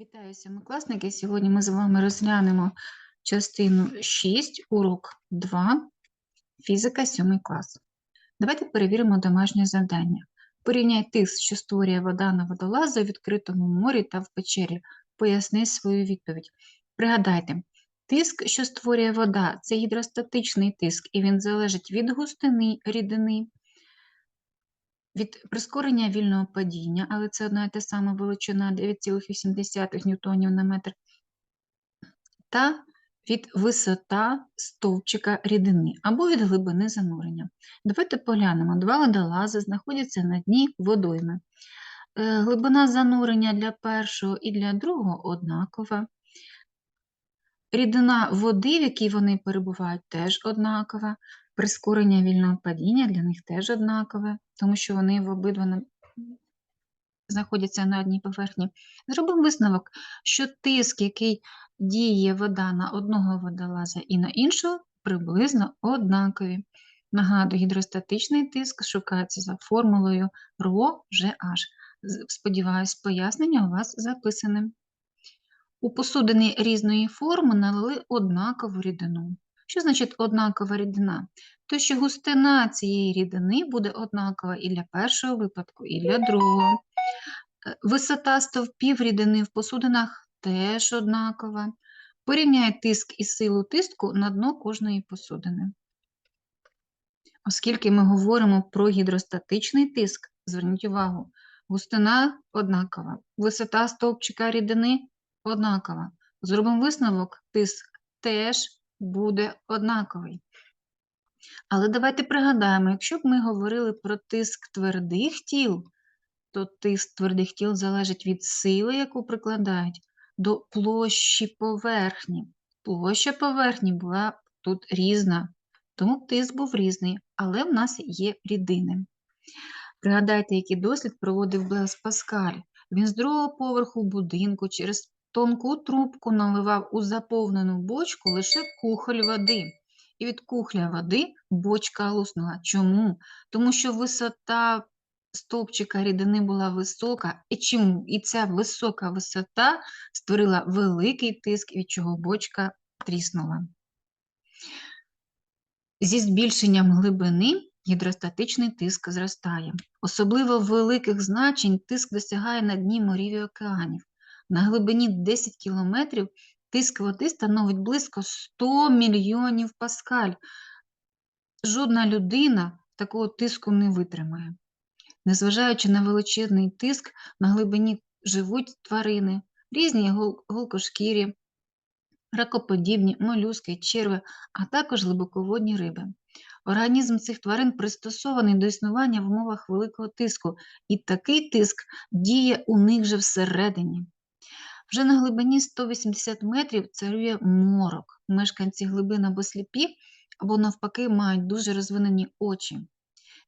Вітаю сьомикласники. Сьогодні ми з вами розглянемо частину 6, урок 2, фізика 7 клас. Давайте перевіримо домашнє завдання. Порівняй тиск, що створює вода на водолазі у відкритому морі та в печері. Поясни свою відповідь. Пригадайте, тиск, що створює вода, це гідростатичний тиск, і він залежить від густини рідини, від прискорення вільного падіння, але це одна і та сама величина 9,8 ньютонів на метр, та від висота стовпчика рідини або від глибини занурення. Давайте поглянемо. Два водолази знаходяться на дні водойми. Е, Глибина занурення для першого і для другого однакова. Рідина води, в якій вони перебувають, теж однакова. Прискорення вільного падіння для них теж однакове, тому що вони в обидва знаходяться на одній поверхні. Зробимо висновок, що тиск, який діє вода на одного водолаза і на іншого, приблизно однакові. Нагадую, гідростатичний тиск шукається за формулою РО-ЖH. Сподіваюсь, пояснення у вас записане. У посудини різної форми налили однакову рідину. Що значить однакова рідина? То, що густина цієї рідини буде однакова і для першого випадку, і для другого. Е, Висота стовпів рідини в посудинах теж однакова. Порівняй тиск і силу тиску на дно кожної посудини. Оскільки ми говоримо про гідростатичний тиск, зверніть увагу, густина однакова, висота стовпчика рідини однакова. Зробимо висновок, тиск теж буде однаковий. Але давайте пригадаємо, якщо б ми говорили про тиск твердих тіл, то тиск твердих тіл залежить від сили, яку прикладають, до площі поверхні. Площа поверхні була тут різна, тому тиск був різний, але в нас є рідини. Пригадайте, який дослід проводив Блес Паскаль. Він з другого поверху будинку через тонку трубку наливав у заповнену бочку лише кухоль води. І від кухля води бочка луснула. Чому? Тому що висота стовпчика рідини була висока. І чому? І ця висока висота створила великий тиск, від чого бочка тріснула. Зі збільшенням глибини гідростатичний тиск зростає. Особливо великих значень тиск досягає на дні морів і океанів. На глибині 10 кілометрів тиск води становить близько 100 мільйонів паскаль. Жодна людина такого тиску не витримає. Незважаючи на величезний тиск, на глибині живуть тварини, різні гол- голкошкірі, ракоподібні, молюски, черви, а також глибоководні риби. Організм цих тварин пристосований до існування в умовах великого тиску, і такий тиск діє у них же всередині. Вже на глибині 180 метрів царює морок. Мешканці глибин або сліпі, або навпаки мають дуже розвинені очі.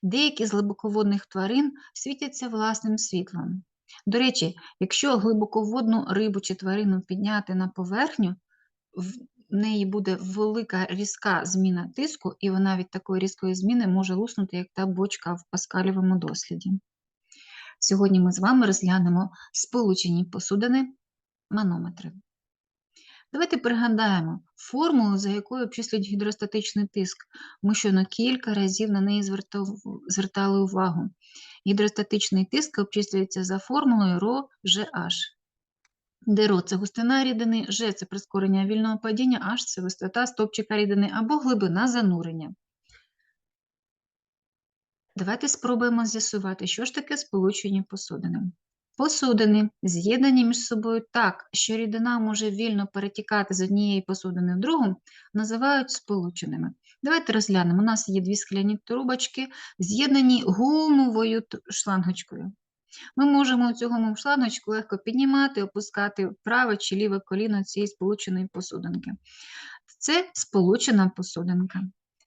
Деякі з глибоководних тварин світяться власним світлом. До речі, якщо глибоководну рибу чи тварину підняти на поверхню, в неї буде велика різка зміна тиску, і вона від такої різкої зміни може луснути, як та бочка в паскалівому досліді. Сьогодні ми з вами розглянемо сполучені посудини манометри. Давайте пригадаємо формулу, за якою обчислюють гідростатичний тиск. Ми щойно кілька разів на неї звертали увагу. Гідростатичний тиск обчислюється за формулою РО-ЖH, де РО – це густина рідини, Ж – це прискорення вільного падіння, H – це висота стовпчика рідини або глибина занурення. Давайте спробуємо з'ясувати, що ж таке сполучені посудини. Посудини з'єднані між собою так, що рідина може вільно перетікати з однієї посудини в другу, називають сполученими. Давайте розглянемо. У нас є дві скляні трубочки, з'єднані гумовою шлангочкою. Ми можемо цю гумову шлангочку легко піднімати, опускати праве чи ліве коліно цієї сполученої посудинки. Це сполучена посудинка.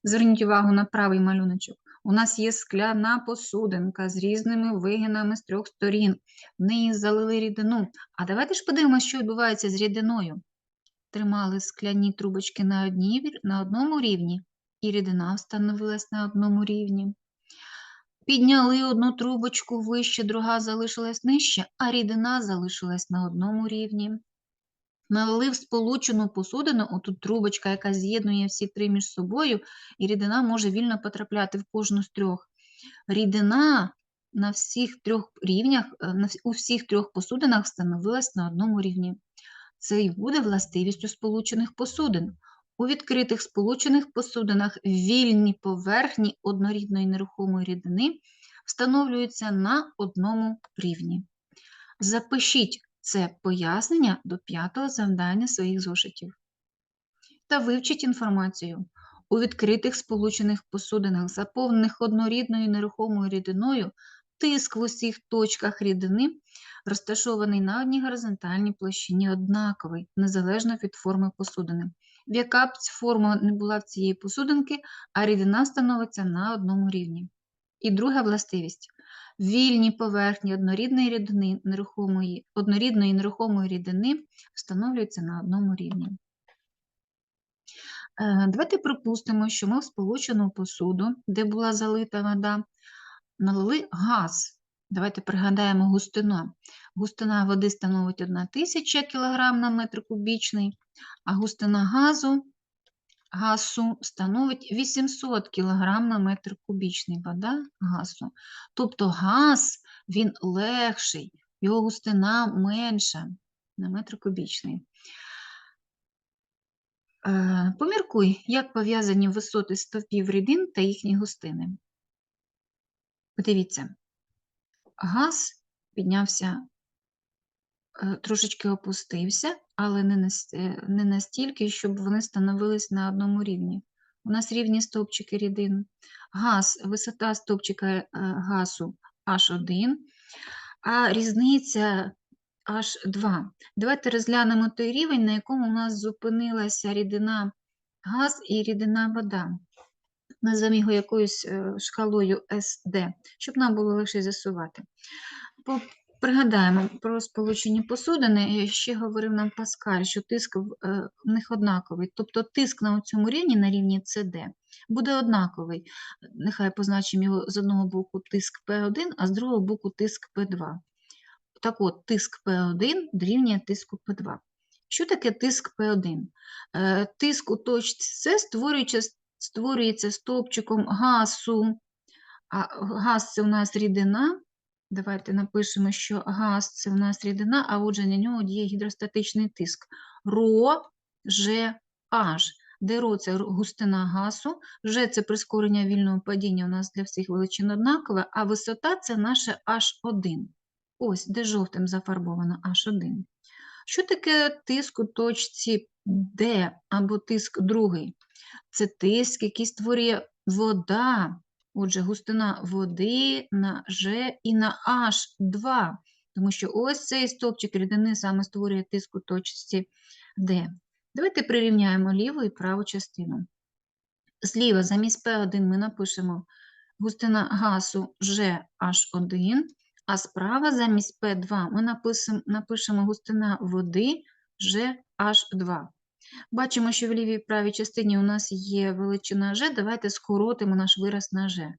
Зверніть увагу на правий малюночок. У нас є скляна посудинка з різними вигинами з трьох сторін. В неї залили рідину. А давайте ж подивимося, що відбувається з рідиною. Тримали скляні трубочки на, одній, вір- на одному рівні, і рідина встановилась на одному рівні. Підняли одну трубочку вище, друга залишилась нижче, а рідина залишилась на одному рівні. Налили в сполучену посудину, отут трубочка, яка з'єднує всі три між собою, і рідина може вільно потрапляти в кожну з трьох. Рідина на всіх трьох рівнях, е, у всіх трьох посудинах становилась на одному рівні. Це і буде властивістю сполучених посудин. У відкритих сполучених посудинах вільні поверхні однорідної нерухомої рідини встановлюються на одному рівні. Запишіть це пояснення до п'ятого завдання своїх зошитів. Та вивчіть інформацію. У відкритих сполучених посудинах, заповнених однорідною нерухомою рідиною, тиск в усіх точках рідини розташований на одній горизонтальній площині однаковий, незалежно від форми посудини. В яка б форма не була в цієї посудинки, а рідина становиться на одному рівні. І друга властивість. Вільні поверхні однорідної рідини нерухомої, однорідної нерухомої рідини встановлюються на одному рівні. Е, Давайте припустимо, що ми в сполучену посуду, де була залита вода, налили газ. Давайте пригадаємо густину. Густина води становить 1000 кг на метр кубічний, а густина газу, газу становить 800 кг на метр кубічний вода газу. Тобто газ він легший, його густина менша на метр кубічний. Е, Поміркуй, як пов'язані висоти стовпів рідин та їхні густини. Подивіться, газ піднявся, трошечки опустився, але е, не настільки, щоб вони становились на одному рівні. У нас рівні стовпчики рідин. Газ, висота стовпчика е, газу H1, а різниця H2. Давайте розглянемо той рівень, на якому у нас зупинилася рідина газ і рідина вода. Назвемо його якоюсь е, шкалою SD, щоб нам було легше з'ясувати. Пригадаємо про сполучені посудини. Ще говорив нам Паскаль, що тиск в е, них однаковий. Тобто тиск на цьому рівні, на рівні CD, буде однаковий. Нехай позначимо його з одного боку тиск P1, а з другого боку тиск P2. Так от, тиск P1 дорівнює тиску P2. Що таке тиск P1? Е, Тиск у точці С створюється, створюється стовпчиком газу. А газ це у нас рідина. Давайте напишемо, що газ це у нас рідина, а отже на нього діє гідростатичний тиск. Ро, Ж, H. Де Ро це густина газу, Ж це прискорення вільного падіння у нас для всіх величин однакове, а висота це наше H1. Ось, де жовтим зафарбовано H1. Що таке тиск у точці D або тиск другий? Це тиск, який створює вода. Отже, густина води на G і на H2. Тому що ось цей стовпчик рідини саме створює тиск у точці D. Давайте прирівняємо ліву і праву частину. Зліва замість P1 ми напишемо густина газу GH1, а справа замість P2 ми напишемо густина води GH2. Бачимо, що в лівій правій частині у нас є величина G. Давайте скоротимо наш вираз на G.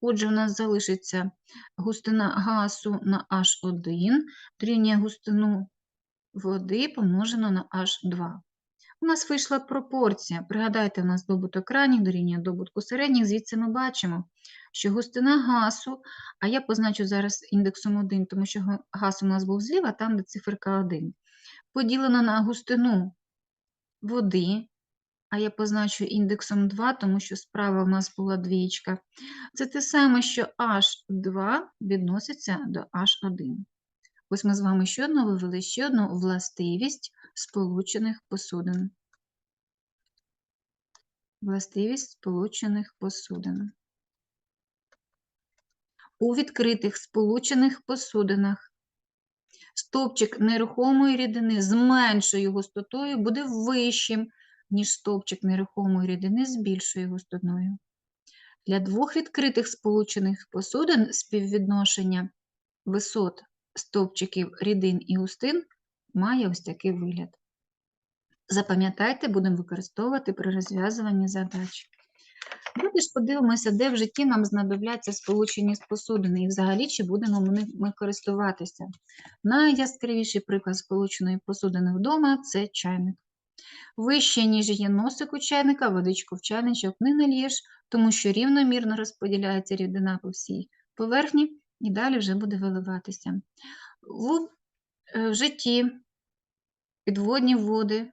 Отже, у нас залишиться густина газу на H1 дорівнює густину води помножено на H2. У нас вийшла пропорція. Пригадайте, у нас добуток крайніх дорівнює добутку середніх. Звідси ми бачимо, що густина газу, а я позначу зараз індексом 1, тому що газ у нас був зліва, там де циферка 1, поділена на густину води, а я позначу індексом 2, тому що справа у нас була двічка. Це те саме, що H2 відноситься до H1. Ось ми з вами ще одну вивели ще одну властивість сполучених посудин. Властивість сполучених посудин. У відкритих сполучених посудинах стовпчик нерухомої рідини з меншою густотою буде вищим, ніж стовпчик нерухомої рідини з більшою густотою. Для двох відкритих сполучених посудин співвідношення висот стовпчиків рідин і густин має ось такий вигляд. Запам'ятайте, будемо використовувати при розв'язуванні задач. Давайте ж подивимося, де в житті нам знадобляться сполучені посудини і взагалі чи будемо ми, користуватися. Найяскравіший приклад сполученої посудини вдома це чайник. Вище, ніж є носик у чайника, водичку в чайничок не нальєш, тому що рівномірно розподіляється рідина по всій поверхні і далі вже буде виливатися. В, е, в житті підводні води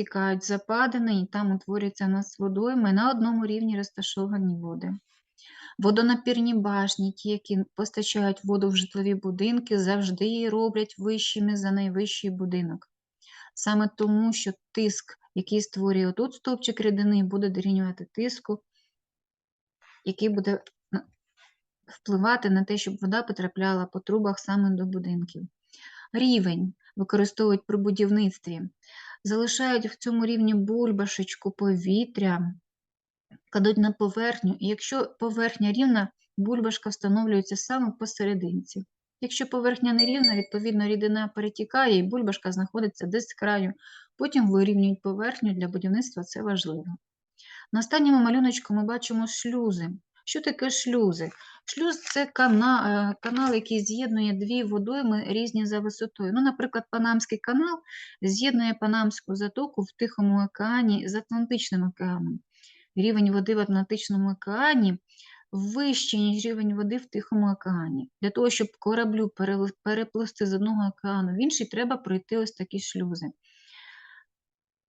стікають западини і там утворюються у нас водойми на одному рівні розташовані води. Водонапірні башні, ті, які постачають воду в житлові будинки, завжди її роблять вищими за найвищий будинок. Саме тому, що тиск, який створює отут стовпчик рідини, буде дорівнювати тиску, який буде впливати на те, щоб вода потрапляла по трубах саме до будинків. Рівень використовують при будівництві. Залишають в цьому рівні бульбашечку повітря, кладуть на поверхню, і якщо поверхня рівна, бульбашка встановлюється саме посерединці. Якщо поверхня не рівна, відповідно рідина перетікає і бульбашка знаходиться десь з краю. Потім вирівнюють поверхню для будівництва, це важливо. На останньому малюночку ми бачимо шлюзи. Що таке шлюзи? Шлюз це кана, е, канал, який з'єднує дві водойми різні за висотою. Ну, наприклад, Панамський канал з'єднує Панамську затоку в Тихому океані з Атлантичним океаном. Рівень води в Атлантичному океані вищий, ніж рівень води в Тихому океані. Для того, щоб кораблю переплисти з одного океану в інший, треба пройти ось такі шлюзи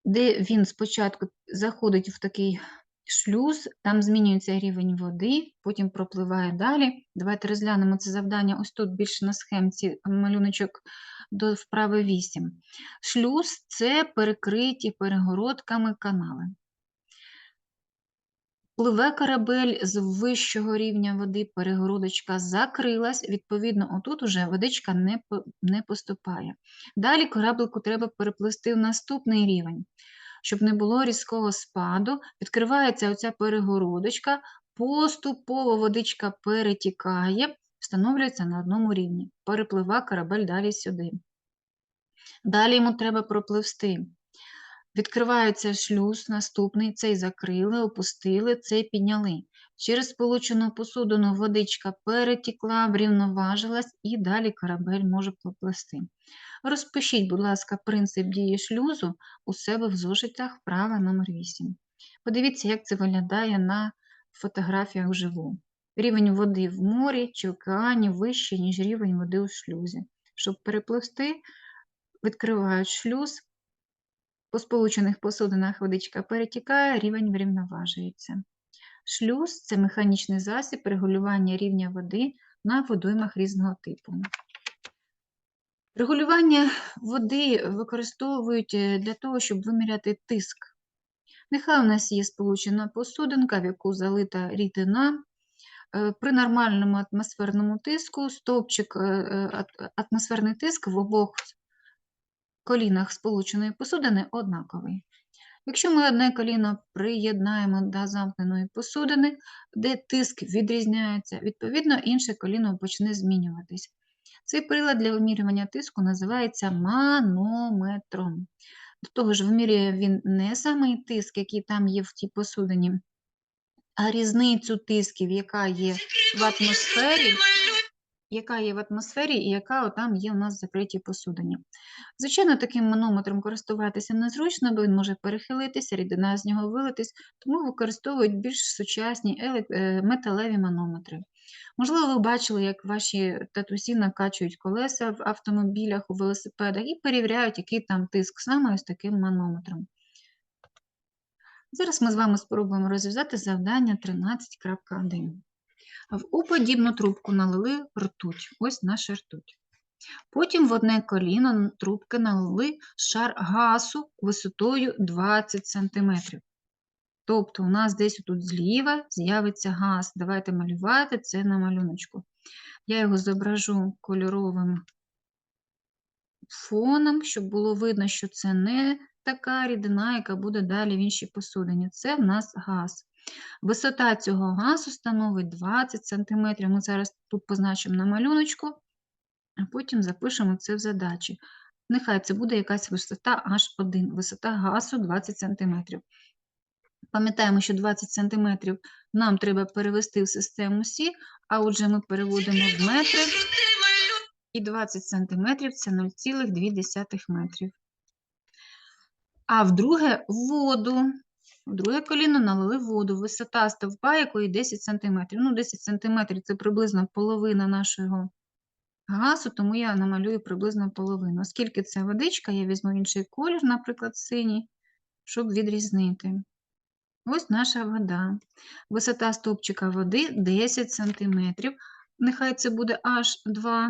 де він спочатку заходить в такий шлюз, там змінюється рівень води, потім пропливає далі. Давайте розглянемо це завдання ось тут більше на схемці малюночок до вправи 8. Шлюз це перекриті перегородками канали. Пливе корабель з вищого рівня води, перегородочка закрилась, відповідно, отут уже водичка не, не поступає. Далі кораблику треба переплисти в наступний рівень. Щоб не було різкого спаду, відкривається оця перегородочка, поступово водичка перетікає, встановлюється на одному рівні. Переплива корабель далі сюди. Далі йому треба пропливсти. Відкривається шлюз наступний, цей закрили, опустили, цей підняли. Через сполучену посудину водичка перетікла, врівноважилась і далі корабель може поплисти. Розпишіть, будь ласка, принцип дії шлюзу у себе в зошитах вправа номер 8. Подивіться, як це виглядає на фотографіях вживу. Рівень води в морі чи океані вищий, ніж рівень води у шлюзі. Щоб перепливсти, відкривають шлюз, по сполучених посудинах водичка перетікає, рівень врівноважується. Шлюз це механічний засіб регулювання рівня води на водоймах різного типу. Регулювання води використовують е, для того, щоб виміряти тиск. Нехай у нас є сполучена посудинка, в яку залита рідина. Е, При нормальному атмосферному тиску стовпчик, е, ат- атмосферний тиск в обох колінах сполученої посудини однаковий. Якщо ми одне коліно приєднаємо до замкненої посудини, де тиск відрізняється, відповідно інше коліно почне змінюватись. Цей прилад для вимірювання тиску називається манометром. До того ж, вимірює він не самий тиск, який там є в тій посудині, а різницю тисків, яка є в атмосфері, яка є в атмосфері і яка там є у нас в закритій посудині. Звичайно, таким манометром користуватися незручно, бо він може перехилитися, рідина з нього вилитись, тому використовують більш сучасні е, металеві манометри. Можливо, ви бачили, як ваші татусі накачують колеса в автомобілях, у велосипедах і перевіряють, який там тиск саме ось таким манометром. Зараз ми з вами спробуємо розв'язати завдання 13.1. В уподібну трубку налили ртуть. Ось наша ртуть. Потім в одне коліно трубки налили шар газу висотою 20 см. Тобто у нас десь тут зліва з'явиться газ. Давайте малювати це на малюночку. Я його зображу кольоровим фоном, щоб було видно, що це не така рідина, яка буде далі в іншій посудині. Це в нас газ. Висота цього газу становить 20 см. Ми зараз тут позначимо на малюночку, а потім запишемо це в задачі. Нехай це буде якась висота H1, висота газу 20 см. Пам'ятаємо, що 20 см нам треба перевести в систему Сі, а отже ми переводимо в метри, і 20 см це 0,2 метрів. А в друге – воду. В друге коліно налили воду. Висота стовпа якої 10 см. Ну, 10 см – це приблизно половина нашого газу, тому я намалюю приблизно половину. Оскільки це водичка, я візьму інший колір, наприклад, синій, щоб відрізнити. Ось наша вода. Висота стовпчика води 10 см. Нехай це буде H2.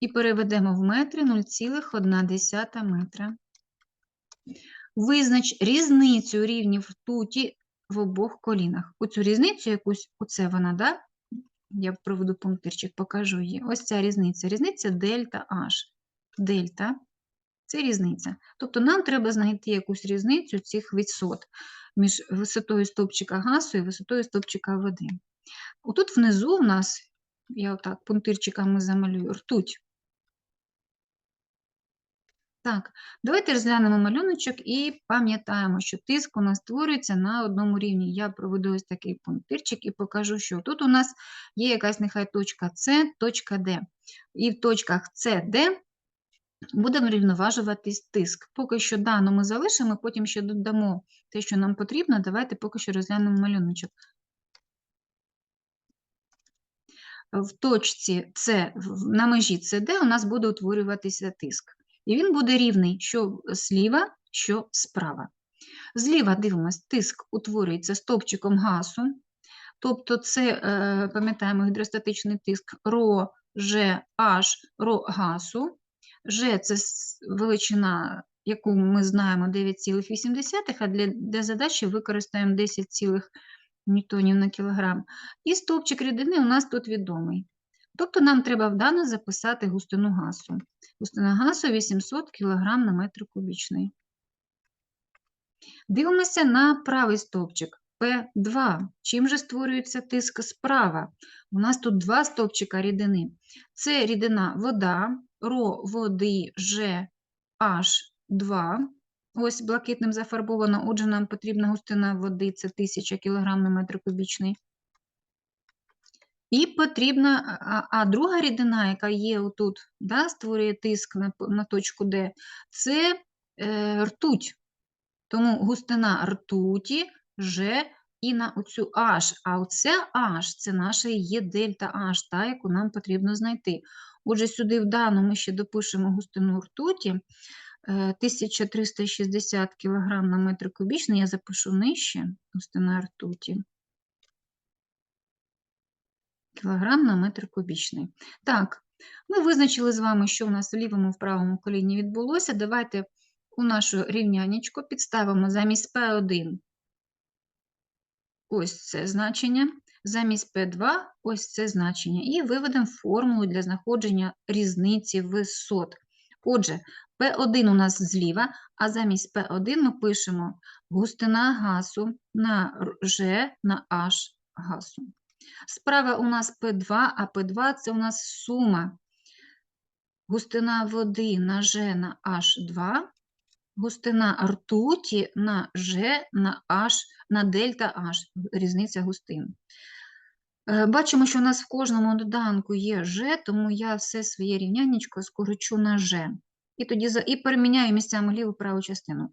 І переведемо в метри 0,1 метра. Визнач різницю рівнів ртуті в обох колінах. Оцю різницю якусь, оце вона, да? Я проведу пунктирчик, покажу її. Ось ця різниця. Різниця дельта H. Дельта – це різниця. Тобто нам треба знайти якусь різницю цих висот між висотою стовпчика газу і висотою стовпчика води. Отут внизу у нас, я отак пунктирчиками замалюю, ртуть. Так, давайте розглянемо малюночок і пам'ятаємо, що тиск у нас створюється на одному рівні. Я проведу ось такий пунктирчик і покажу, що тут у нас є якась нехай точка С, точка Д. І в точках С, Д будемо рівноважуватись тиск. Поки що дану ми залишимо, потім ще додамо те, що нам потрібно. Давайте поки що розглянемо малюночок. В точці С, на межі СД у нас буде утворюватися тиск. І він буде рівний що зліва, що справа. Зліва дивимось, тиск утворюється стовпчиком газу, тобто це, е, пам'ятаємо, гідростатичний тиск ро, Ж, H, ро газу. Ж це величина, яку ми знаємо 9,8, а для, для задачі використаємо 10, ньютонів на кілограм. І стовпчик рідини у нас тут відомий. Тобто нам треба вдано записати густину газу. Густина газу 800 кг на метр кубічний. Дивимося на правий стовпчик P2. Чим же створюється тиск справа? У нас тут два стовпчика рідини. Це рідина вода, ро води Ж H2. Ось блакитним зафарбовано, отже, нам потрібна густина води це 1000 кг на метр кубічний. І потрібна, а, друга рідина, яка є отут, да, створює тиск на, на точку Д, це е, ртуть. Тому густина ртуті Ж і на оцю H. А оце H це наша є дельта H, та, яку нам потрібно знайти. Отже, сюди в дану ми ще допишемо густину ртуті. 1360 кг на метр кубічний, я запишу нижче густина ртуті кілограм на метр кубічний. Так, ми визначили з вами, що у нас в лівому в правому коліні відбулося. Давайте у нашу рівнянечко підставимо замість P1 ось це значення, замість P2 ось це значення, і виведемо формулу для знаходження різниці висот. Отже, P1 у нас зліва, а замість P1 ми пишемо густина газу на G на H газу. Справа у нас P2, а P2 це у нас сума. Густина води на G на H2, густина ртуті на G на H, на дельта H, різниця густин. Е, бачимо, що у нас в кожному доданку є G, тому я все своє рівнянечко скорочу на G. І тоді і переміняю місцями ліву праву частину.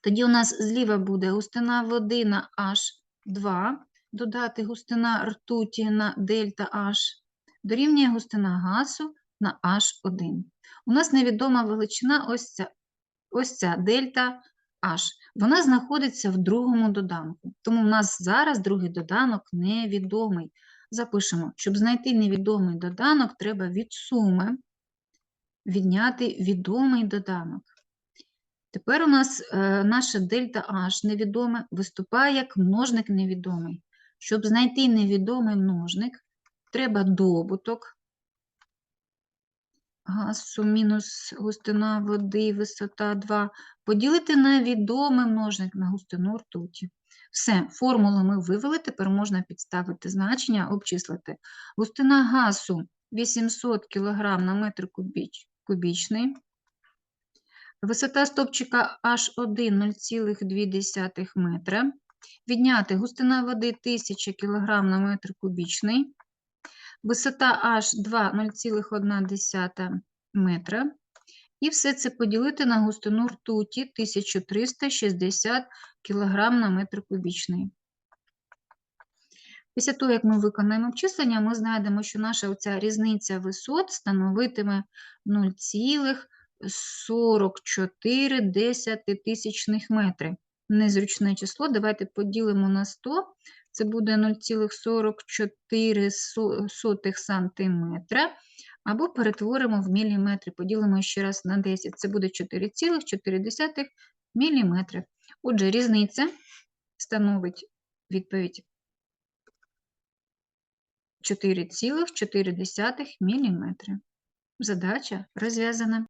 Тоді у нас зліва буде густина води на H2, додати густина ртуті на дельта H, дорівнює густина газу на H1. У нас невідома величина ось ця, ось ця дельта H. Вона знаходиться в другому доданку. Тому в нас зараз другий доданок невідомий. Запишемо, щоб знайти невідомий доданок, треба від суми відняти відомий доданок. Тепер у нас е, наша дельта H невідоме виступає як множник невідомий. Щоб знайти невідомий множник, треба добуток газу мінус густина води, висота 2, поділити на відомий множник на густину ртуті. Все, формулу ми вивели, тепер можна підставити значення, обчислити. Густина газу 800 кг на метр кубіч, кубічний. Висота стовпчика H1 0,2 метра. Відняти густина води 1000 кг на метр кубічний. Висота H2 0,1 метра. І все це поділити на густину ртуті 1360 кг на метр кубічний. Після того, як ми виконаємо обчислення, ми знайдемо, що наша оця різниця висот становитиме 0,44 метри. Незручне число, давайте поділимо на 100, це буде 0,44 со- сантиметра, або перетворимо в міліметри, поділимо ще раз на 10, це буде 4,4 міліметри. Отже, різниця становить відповідь 4,4 мм. Задача розв'язана.